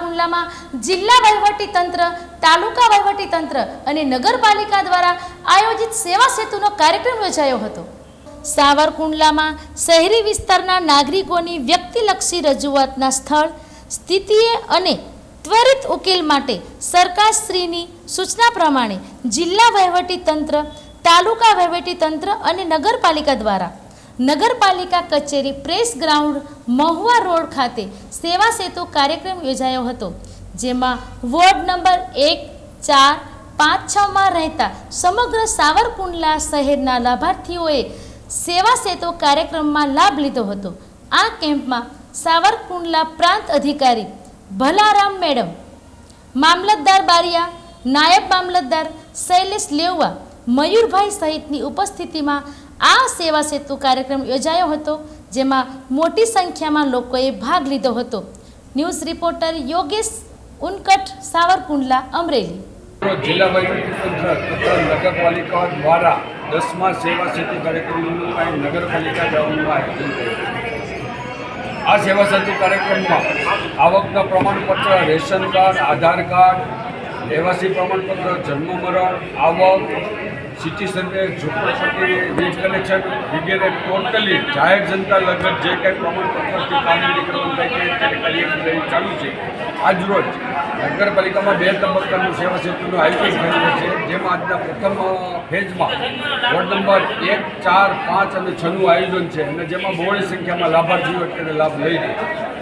કુંડલામાં જિલ્લા વહીવટી તંત્ર, તાલુકા વહીવટી તંત્ર અને નગરપાલિકા દ્વારા આયોજિત સેવા સેતુનો કાર્યક્રમ યોજાયો હતો. સાવરકુંડલામાં શહેરી વિસ્તારના નાગરિકોની વ્યક્તિલક્ષી રજૂઆતના સ્થળ, સ્થિતિએ અને ત્વરિત ઉકેલ માટે સરકારશ્રીની સૂચના પ્રમાણે જિલ્લા વહીવટી તંત્ર, તાલુકા વહીવટી તંત્ર અને નગરપાલિકા દ્વારા નગરપાલિકા કચેરી પ્રેસ ગ્રાઉન્ડ મહુવા રોડ ખાતે સેવા સેતુ કાર્યક્રમ યોજાયો હતો, જેમાં વોર્ડ નંબર એક, ચાર, પાંચ છમાં રહેતા સમગ્ર સાવરકુંડલા શહેરના લાભાર્થીઓએ સેવા સેતુ કાર્યક્રમમાં લાભ લીધો હતો. આ કેમ્પમાં સાવરકુંડલા પ્રાંત અધિકારી ભલારામ મેડમ, મામલતદાર બારિયા, નાયબ મામલતદાર શૈલેષ લેવવા મયુરભાઈ સહિતની ઉપસ્થિતિમાં આ સેવા સેતુ કાર્યક્રમ યોજાયો હતો, જેમાં મોટી સંખ્યામાં લોકોએ ભાગ લીધો હતો. News reporter Yogesh Unkat, Savarkundla, Amreli. જિલ્લા નગરપાલિકા દ્વારા દસમા સેવા સેતુ કાર્યક્રમનું નગરપાલિકા જવાનું આયોજન આ સેવા સેતુ કાર્યક્રમમાં આવકના પ્રમાણપત્ર રેશન કાર્ડ આધાર કાર્ડ રહેવાસી પ્રમાણપત્ર, જન્મ મરણ, આવક સિટી સર્વે ઝૂંપડપટ્ટી વીજ કનેક્શન વગેરે ટોટલી જાહેર જનતા લગત જે કંઈ પ્રમાણપત્રથી કામગીરી કરવાની ચાલુ છે. આજરોજ નગરપાલિકામાં બે તબક્કાનું સેવા સેતુનું આયોજન થયેલું છે, જેમાં આજના પ્રથમ ફેઝમાં વોર્ડ નંબર એક, ચાર, પાંચ અને છનું આયોજન છે, અને જેમાં બહોળી સંખ્યામાં લાભાર્થીઓ અત્યારે લાભ લઈ રહ્યા